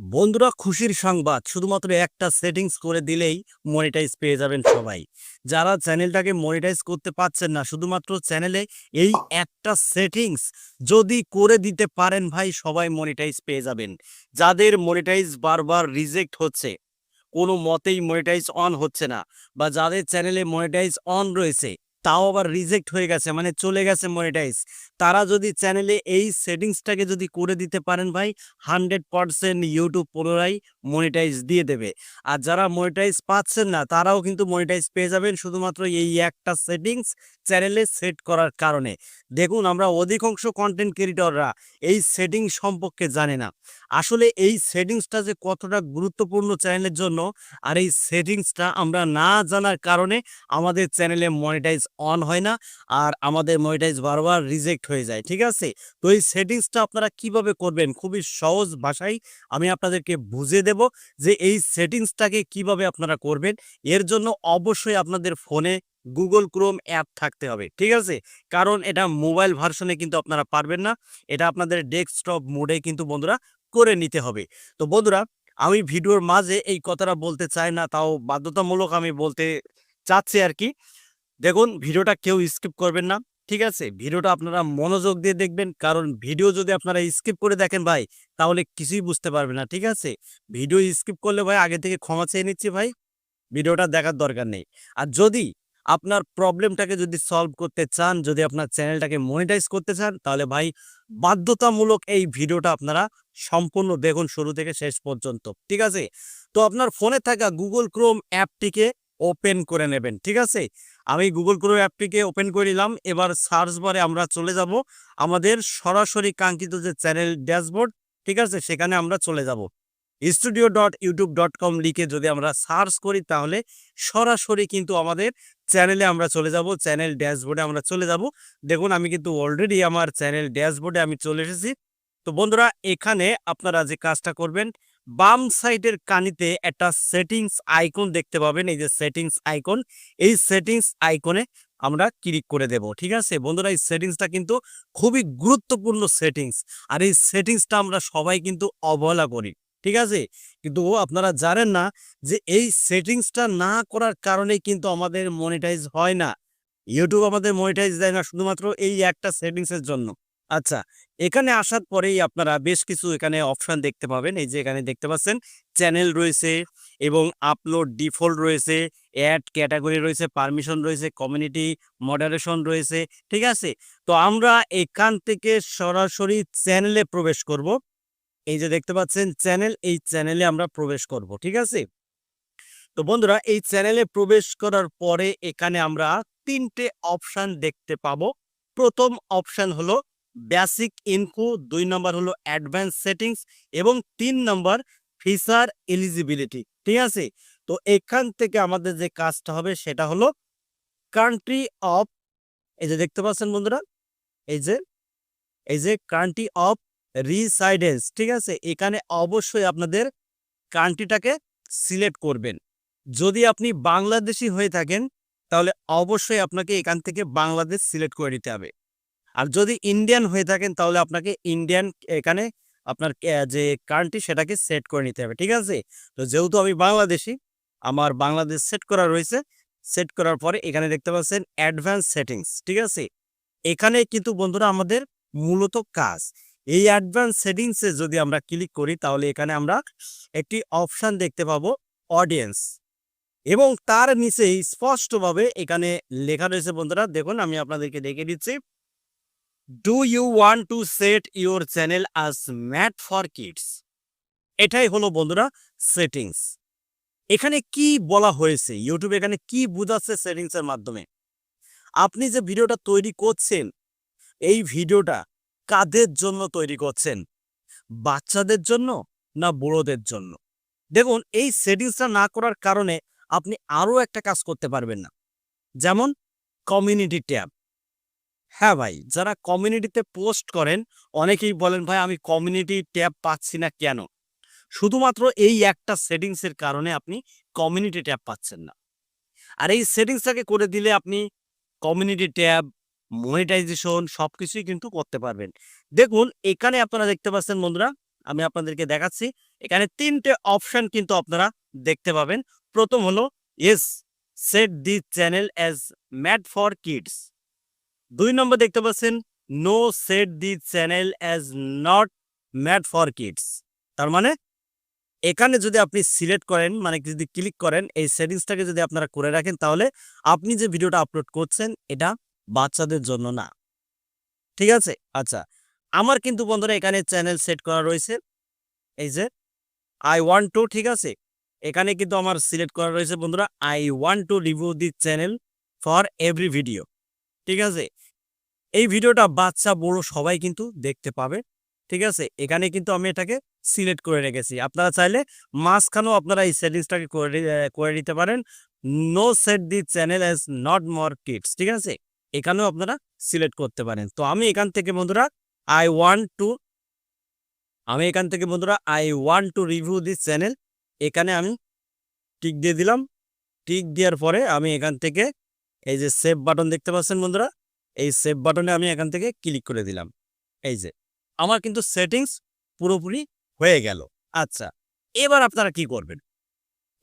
বন্ধুরা, খুশির সংবাদ। শুধুমাত্র একটা সেটিংস করে দিলেই মনিটাইজ পেয়ে যাবেন সবাই। যারা চ্যানেলটাকে মনিটাইজ করতে পারছেন না, শুধুমাত্র চ্যানেলে এই একটা সেটিংস যদি করে দিতে পারেন ভাই, সবাই মনিটাইজ পেয়ে যাবেন। যাদের মনিটাইজ বারবার রিজেক্ট হচ্ছে, কোনো মতেই মনিটাইজ অন হচ্ছে না, বা যাদের চ্যানেলে মনিটাইজ অন রয়েছে তাও আবার রিজেক্ট হয়ে গেছে মানে চলে গেছে মনিটাইজ তারা যদি চ্যানেলে এই সেটিংসটাকে যদি করে দিতে পারেন ভাই হান্ড্রেড পারসেন্ট ইউটিউব পুনরায় মনিটাইজ দিয়ে দেবে। আর যারা মনিটাইজ পাচ্ছেন না, তারাও কিন্তু মনিটাইজ পেয়ে যাবেন শুধুমাত্র এই একটা সেটিংস চ্যানেলে সেট করার কারণে। দেখুন, আমরা অধিকাংশ কন্টেন্ট ক্রিয়েটররা এই সেটিং সম্পর্কে জানে না। আসলে এই সেটিংসটা যে কতটা গুরুত্বপূর্ণ চ্যানেলের জন্য আর এই সেটিংসটা আমরা না জানার কারণে আমাদের চ্যানেলে মনিটাইজ অন হয় না আর আমাদের মনিটাইজ বারবার রিজেক্ট হয়ে যায়, ঠিক আছে? তো এই সেটিংসটা আপনারা কীভাবে করবেন? খুবই সহজ ভাষায় আমি আপনাদেরকে বুঝিয়ে দেব যে এই সেটিংসটাকে কীভাবে আপনারা করবেন। এর জন্য অবশ্যই আপনাদের ফোনে গুগল ক্রোম অ্যাপ থাকতে হবে, ঠিক আছে? কারণ এটা মোবাইল ভার্সনে কিন্তু আপনারা পারবেন না, এটা আপনাদের ডেস্কটপ মোডে কিন্তু বন্ধুরা করে নিতে হবে। তো বন্ধুরা, আমি ভিডিওর মাঝে এই কথাটা বলতে চাই না, তাও বাধ্যতামূলক আমি বলতে চাচ্ছি আর কি। দেখুন, ভিডিওটা কেউ স্কিপ করবেন না, ঠিক আছে? ভিডিওটা আপনারা মনোযোগ দিয়ে দেখবেন, কারণ ভিডিও যদি আপনারা স্কিপ করে দেখেন ভাই, তাহলে কিছুই বুঝতে পারবেন না, ঠিক আছে? ভিডিও স্কিপ করলে ভাই, আগে থেকে ক্ষমা চেয়ে নিচ্ছি ভাই, ভিডিওটা দেখার দরকার নেই। আর যদি আপনার প্রবলেমটাকে যদি সলভ করতে চান, যদি আপনার চ্যানেলটাকে মনিটাইজ করতে চান, তাহলে ভাই বাধ্যতামূলক এই ভিডিওটা আপনারা সম্পূর্ণ দেখুন শুরু থেকে শেষ পর্যন্ত, ঠিক আছে? তো আপনার ফোনে থাকা গুগল ক্রোম অ্যাপটিকে ওপেন করে নেবেন, ঠিক আছে? আমি গুগল ক্রোম অ্যাপটিকে ওপেন করে নিলাম, এবার সার্চ বারে আমরা চলে যাব আমাদের সরাসরি কাঙ্ক্ষিত যে চ্যানেল ড্যাশবোর্ড ঠিক আছে? সেখানে আমরা চলে যাব। Studio dot YouTube dot com লিখে যদি আমরা সার্চ করি, তাহলে সরাসরি কিন্তু আমাদের চ্যানেলে আমরা চলে যাব চ্যানেল ড্যাশবোর্ডে আমরা চলে যাব। দেখুন, আমি কিন্তু অলরেডি আমার চ্যানেল ড্যাশবোর্ডে আমি চলে এসেছি। তো বন্ধুরা, এখানে আপনারা যে কাজটা করবেন, বাম সাইডের কানিতে একটা সেটিংস আইকন দেখতে পাবেন। এই যে সেটিংস আইকন এই সেটিংস আইকনে আমরা ক্লিক করে দেব, ঠিক আছে? বন্ধুরা, এই সেটিংসটা কিন্তু খুবই গুরুত্বপূর্ণ সেটিংস আর এই সেটিংসটা আমরা সবাই কিন্তু অবহেলা করি। ঠিক আছে? কিন্তু আপনারা জানেন না যে এই সেটিংসটা না করার কারণে কিন্তু আমাদের মনিটাইজ হয় না। ইউটিউব আমাদের মনিটাইজ দেয় না শুধুমাত্র এই একটা সেটিংসের জন্য। আচ্ছা এখানে আসার পরেই আপনারা বেশ কিছু এখানে অপশন দেখতে পাবেন। এই যে এখানে দেখতে পাচ্ছেন চ্যানেল রয়েছে এবং আপলোড ডিফল্ট রয়েছে অ্যাড ক্যাটাগরি রয়েছে পারমিশন রয়েছে কমিউনিটি মডারেশন রয়েছে, ঠিক আছে? তো আমরা এখান থেকে সরাসরি চ্যানেলে প্রবেশ করব। এই যে দেখতে পাচ্ছেন, চ্যানেল, এই চ্যানেলে আমরা প্রবেশ করব, ঠিক আছে? তো বন্ধুরা, এই চ্যানেলে প্রবেশ করার পরে এখানে আমরা তিনটে অপশান দেখতে পাবো। প্রথম অপশান হলো বেসিক ইনফো, দুই নম্বর হলো অ্যাডভান্স সেটিংস এবং তিন নম্বর ফিচার এলিজিবিলিটি, ঠিক আছে? তো এখান থেকে আমাদের যে কাজটা হবে সেটা হলো কান্ট্রি অফ, এই যে দেখতে পাচ্ছেন বন্ধুরা, এই যে এই যে কান্ট্রি অফ রিসাইডেন্স ঠিক আছে? এখানে অবশ্যই আপনাদের কান্ট্রিটাকে সিলেক্ট করবেন। যদি আপনি বাংলাদেশি হয়ে থাকেন, তাহলে অবশ্যই আপনাকে এখান থেকে বাংলাদেশ সিলেক্ট করে নিতে হবে। আর যদি ইন্ডিয়ান হয়ে থাকেন, তাহলে আপনাকে ইন্ডিয়ান এখানে আপনার যে কান্ট্রি, সেটাকে সেট করে নিতে হবে, ঠিক আছে? তো যেহেতু আমি বাংলাদেশি, আমার বাংলাদেশ সেট করা রয়েছে। সেট করার পরে এখানে দেখতে পাচ্ছেন অ্যাডভান্স সেটিংস ঠিক আছে? এখানে কিন্তু বন্ধুরা আমাদের মূলত কাজ। এই অ্যাডভান্স সেটিংসে যদি আমরা ক্লিক করি, তাহলে এখানে আমরা একটি অপশান দেখতে পাবো অডিয়েন্স এবং তার নিচে স্পষ্টভাবে এখানে লেখা রয়েছে, বন্ধুরা, দেখুন, আমি আপনাদেরকে দেখে দিচ্ছি। Do you want to set your channel as made for kids এটাই হলো, বন্ধুরা সেটিংস এখানে কি বলা হয়েছে? ইউটিউব এখানে কি বোঝাচ্ছে সেটিংসের মাধ্যমে? আপনি যে ভিডিওটা তৈরি করছেন, এই ভিডিওটা কাদের জন্য তৈরি করছেন? বাচ্চাদের জন্য না বুড়োদের জন্য? দেখুন, এই সেটিংসটা না করার কারণে আপনি আরও একটা কাজ করতে পারবেন না। যেমন কমিউনিটি ট্যাব। হ্যাঁ ভাই, যারা কমিউনিটিতে পোস্ট করেন, অনেকেই বলেন, ভাই, আমি কমিউনিটি ট্যাব পাচ্ছি না কেন? শুধুমাত্র এই একটা সেটিংসের কারণে আপনি কমিউনিটি ট্যাব পাচ্ছেন না। আর এই সেটিংসটাকে করে দিলে আপনি কমিউনিটি ট্যাব মনিটাইজেশন সবকিছুই কিন্তু করতে পারবেন। দেখুন, এখানে আপনারা দেখতে পাচ্ছেন বন্ধুরা, আমি আপনাদেরকে দেখাচ্ছি, এখানে তিনটে অপশন কিন্তু আপনারা দেখতে পাবেন। প্রথম হলো as set the channel as made for kids দুই নম্বর দেখতে পাচ্ছেন no set the channel as not made for kids তার মানে এখানে যদি আপনি সিলেক্ট করেন মানে যদি ক্লিক করেন, এই সেটিংসটাকে যদি আপনারা করে রাখেন, তাহলে আপনি যে ভিডিওটা আপলোড করছেন, এটা বাচ্চাদের জন্য না। ঠিক আছে? আচ্ছা আমার কিন্তু বন্ধুরা এখানে চ্যানেল সেট করা রয়েছে। এই যে আই ওয়ান্ট টু ঠিক আছে? এখানে কিন্তু আমার সিলেক্ট করা রয়েছে বন্ধুরা I want to review the channel for every video ঠিক আছে? এই ভিডিওটা বাচ্চা, বড় সবাই কিন্তু দেখতে পাবে। ঠিক আছে? এখানে কিন্তু আমি এটাকে সিলেক্ট করে রেখেছি। আপনারা চাইলে মাঝখানেও আপনারা এই সেটিংসটাকে করে দিতে পারেন। No set the channel as not more kids ঠিক আছে? এখানেও আপনারা সিলেক্ট করতে পারেন। তো আমি এখান থেকে বন্ধুরা আই ওয়ান টু আমি এখান থেকে বন্ধুরা I want to review this channel এখানে আমি টিক দিয়ে দিলাম। টিক দেওয়ার পরে আমি এখান থেকে এই যে সেভ বাটন দেখতে পাচ্ছেন বন্ধুরা, এই সেভ বাটনে আমি এখান থেকে ক্লিক করে দিলাম। এই যে, আমার কিন্তু সেটিংস পুরোপুরি হয়ে গেল। আচ্ছা এবার আপনারা কি করবেন?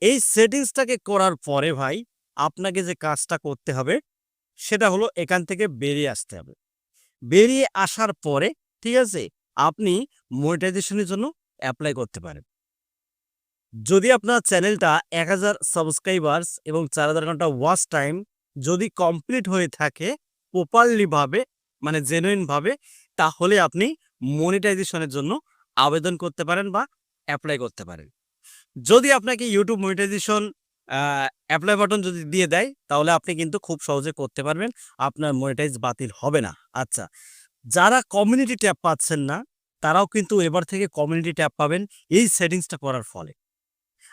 এই সেটিংসটাকে করার পরে ভাই, আপনাকে যে কাজটা করতে হবে সেটা হলো এখান থেকে বেরিয়ে আসতে হবে। বেরিয়ে আসার পরে, ঠিক আছে, আপনি মনিটাইজেশনের জন্য অ্যাপ্লাই করতে পারেন। যদি আপনার চ্যানেলটা এক হাজার সাবস্ক্রাইবার্স এবং চার হাজার ঘণ্টা ওয়াচ টাইম যদি কমপ্লিট হয়ে থাকে প্রপারলি ভাবে মানে জেনুইন ভাবে তাহলে আপনি মনিটাইজেশনের জন্য আবেদন করতে পারেন বা অ্যাপ্লাই করতে পারেন। যদি আপনাকে ইউটিউব মনিটাইজেশন অ্যাপ্লাই বাটন যদি দিয়ে দেয়, তাহলে আপনি কিন্তু খুব সহজে করতে পারবেন। আপনার মনিটাইজ বাতিল হবে না। আচ্ছা যারা কমিউনিটি ট্যাব পাচ্ছেন না, তারাও কিন্তু এবার থেকে কমিউনিটি ট্যাব পাবেন এই সেটিংসটা করার ফলে।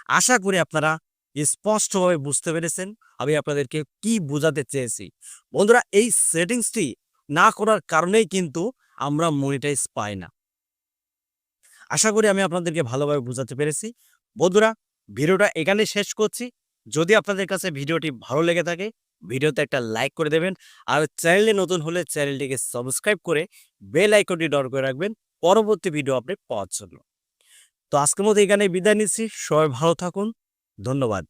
আশা করি আপনারা স্পষ্টভাবে বুঝতে পেরেছেন। আমি আপনাদেরকে কি বোঝাতে চেয়েছি। বন্ধুরা, এই সেটিংসটি না করার কারণেই কিন্তু আমরা মনিটাইজ পাই না। আশা করি আমি আপনাদেরকে ভালোভাবে বোঝাতে পেরেছি। বন্ধুরা, ভিডিওটা এখানে শেষ করছি। যদি আপনাদের কাছে ভিডিওটি ভালো লেগে থাকে, ভিডিওতে একটা লাইক করে দেবেন। আর চ্যানেলে নতুন হলে চ্যানেলটিকে সাবস্ক্রাইব করে বেল আইকনটি ডর করে রাখবেন পরবর্তী ভিডিও আপনি পাওয়ার জন্য। তো আজকের মতো এখানে বিদায় নিচ্ছি। সবাই ভালো থাকুন। ধন্যবাদ।